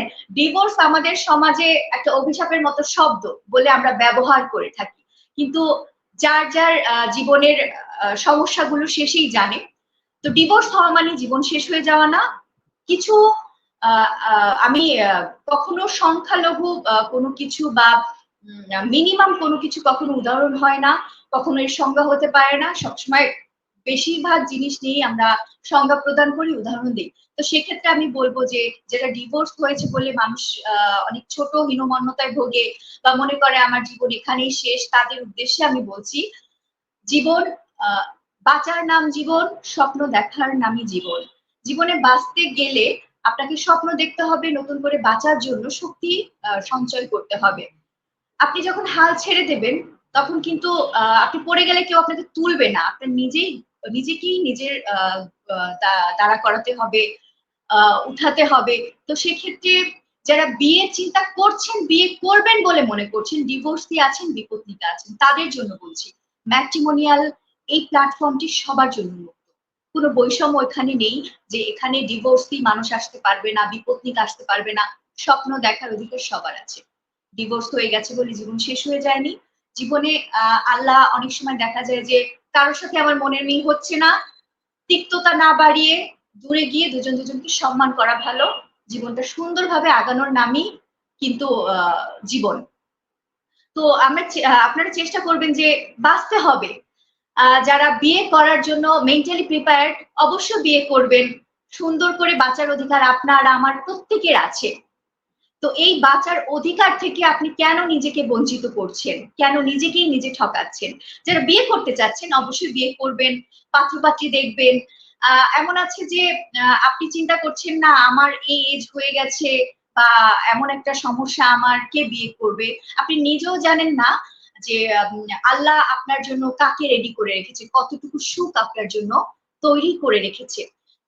জানেন ডিভোর্স আমাদের সমাজে একটা অভিশাপের মতো শব্দ বলে আমরা ব্যবহার করে থাকি। কিন্তু যার যার জীবনের সমস্যাগুলো শেষেই জানে। তো ডিভোর্স হওয়া মানে জীবন শেষ হয়ে যাওয়া না। কিছু আমি কখনো সংখ্যালঘু কোনো কিছু বা মিনিমাম কোনো কিছু কখনো উদাহরণ হয় না। কখনো এর সংজ্ঞা হতে পারে না। সবসময় বেশিরভাগ জিনিস নিয়েই আমরা সংজ্ঞা প্রদান করি, উদাহরণ দিই। তো সেক্ষেত্রে আমি বলব যে, যেটা ডিভোর্স হয়েছে বলে মানুষ অনেক ছোট হীনমন্যতায় ভোগে বা মনে করে আমার জীবন এখানেই শেষ, তাদের উদ্দেশ্যে আমি বলছি, জীবন বাঁচার নাম জীবন, স্বপ্ন দেখার নামই জীবন। জীবনে বাঁচতে গেলে আপনাকে স্বপ্ন দেখতে হবে, নতুন করে বাঁচার জন্য শক্তি সঞ্চয় করতে হবে। আপনি যখন হাল ছেড়ে দেবেন, তখন কিন্তু আপনি পড়ে গেলে কেউ আপনাকে তুলবে না আপনার নিজেই নিজেকেই নিজের দাঁড়া করাতে হবে উঠাতে হবে। তো সেক্ষেত্রে যারা বিয়ের চিন্তা করছেন, বিয়ে করবেন বলে মনে করছেন ডিভোর্স দিয়ে আছেন বিপত্নিকা আছেন, তাদের জন্য বলছি ম্যাট্রিমোনিয়াল এই প্ল্যাটফর্মটি সবার জন্য কোনো বৈষম্য এখানে নেই যে এখানে ডিভোর্স দিয়ে মানুষ আসতে পারবে না বিপত্নিক আসতে পারবে না, স্বপ্ন দেখার অধিকার সবার আছে। ডিভোর্স হয়ে গেছে বলে জীবন শেষ হয়ে যায়নি। জীবনে আল্লাহ অনেক সময় দেখা যায় যে কারোর সাথে আমার মনের মিল হচ্ছে না। তিক্ততা না বাড়িয়ে দূরে গিয়ে দুজন দুজনকে সম্মান করা ভালো। জীবনটা সুন্দরভাবে আগানোর নামই কিন্তু জীবন। তো আমরা আপনারা চেষ্টা করবেন যে বাঁচতে হবে। যারা বিয়ে করার জন্য মেন্টালি প্রিপেয়ার্ড অবশ্য বিয়ে করবেন। সুন্দর করে বাঁচার অধিকার আপনার, আমার প্রত্যেকের আছে। তো এই বাঁচার অধিকার থেকে আপনি কেন নিজেকে বঞ্চিত করছেন? কেন নিজেকেই নিজে ঠকাচ্ছেন? যারা বিয়ে করতে চাচ্ছেন, অবশ্যই বিয়ে করবেন, পাত্রপাত্রী দেখবেন। এমন আছে যে আপনি চিন্তা করছেন না, আমার এই এজ হয়ে গেছে বা এমন একটা সমস্যা আমার কে বিয়ে করবে? আপনি নিজেও জানেন না যে আল্লাহ আপনার জন্য কাকে রেডি করে রেখেছে? কতটুকু সুখ আপনার জন্য তৈরি করে রেখেছে?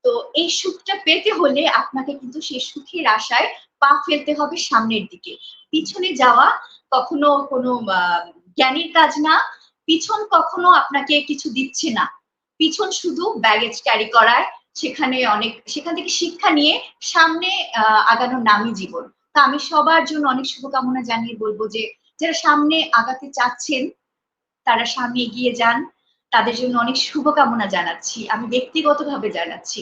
তো এই সুখটা পেতে হলে আপনাকে কিন্তু সেই সুখের আশায় পা ফেলতে হবে সামনের দিকে। পিছনে যাওয়া কখনো কোনো জ্ঞানীর কাজ না। পিছন কখনো আপনাকে কিছু দিচ্ছে না। পিছন শুধু ব্যাগেজ ক্যারি করায়, সেখানে অনেক, সেখান থেকে শিক্ষা নিয়ে সামনে আগানোর নামই জীবন। তা আমি সবার জন্য অনেক শুভকামনা জানিয়ে বলব যে, যারা সামনে আগাতে চাচ্ছেন, তারা সামনে এগিয়ে যান। তাদের জন্য অনেক শুভকামনা জানাচ্ছি। আমি ব্যক্তিগতভাবে জানাচ্ছি।